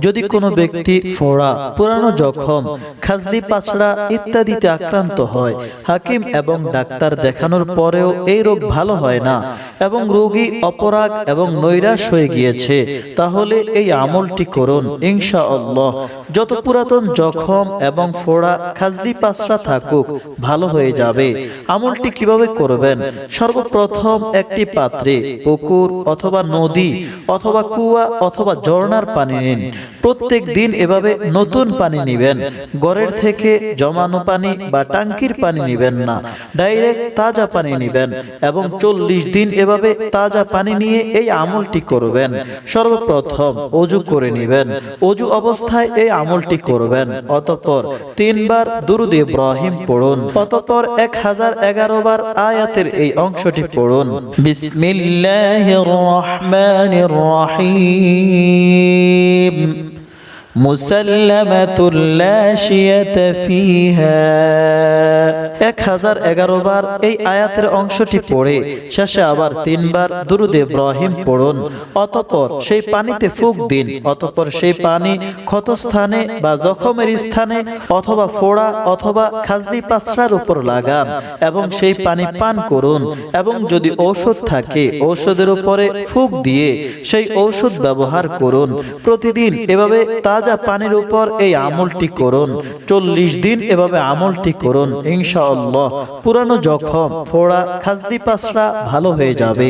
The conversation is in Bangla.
যদি কোনো ব্যক্তি ফোড়া পুরানো জখম খাজলি পাছড়া ইত্যাদিতে আক্রান্ত হয়। হাকিম এবং ডাক্তার দেখানোর পরেও এই রোগ ভালো হয় না। এবং রোগী অপরাগ এবং নৈরাশ হয়ে গিয়েছে। তাহলে এই আমলটি করুন ইনশা আল্লাহ যত পুরাতন জখম এবং ফোড়া খাজলি পাছড়া থাকুক ভালো হয়ে যাবে। আমলটি কীভাবে করবেন? সর্বপ্রথম একটি পাত্রে পুকুর অথবা নদী অথবা কুয়া অথবা ঝর্ণার পানি নিন Amen. প্রত্যেক দিন এভাবে নতুন পানি নিবেন। গড়ের থেকে জমানো পানি বা টাঙ্কির পানি নিবেন না। ডাইরেক্ট তাজা পানি নিবেন এবং চল্লিশ দিন এভাবে তাজা পানি নিয়ে এই আমলটি করবেন। সর্বপ্রথম অজু করে নিবেন। অজু অবস্থায় এই আমলটি করবেন। অতঃপর তিনবার দুরুদ ইব্রাহিম পড়ুন। অতঃপর এক হাজার এগারো বার আয়াতের এই অংশটি পড়ুন। বিসমিল্লাহির রহমানির রহিম। مسلمة لا شية فيها. এক হাজার এগারো বার এই আয়াতের অংশটি পড়ে, শেষে আবার তিনবার দুরুদ ইব্রাহিম পড়ুন, অতঃপর সেই পানিতে ফুক দিন, অতঃপর সেই পানি ক্ষতস্থানে বা জখমের স্থানে অথবা ফোড়া অথবা খাজলি পাসরার উপর লাগান এবং সেই পানি পান করুন এবং যদি ঔষধ থাকে, ঔষধের উপরে ফুক দিয়ে সেই ঔষধ ব্যবহার করুন। প্রতিদিন এভাবে তাজা পানির উপর এই আমলটি করুন, চল্লিশ দিন এভাবে আমলটি করুন ইনশাআল্লাহ। পুরানো জখম ফোড়া খাসদি পাসরা ভালো হয়ে যাবে।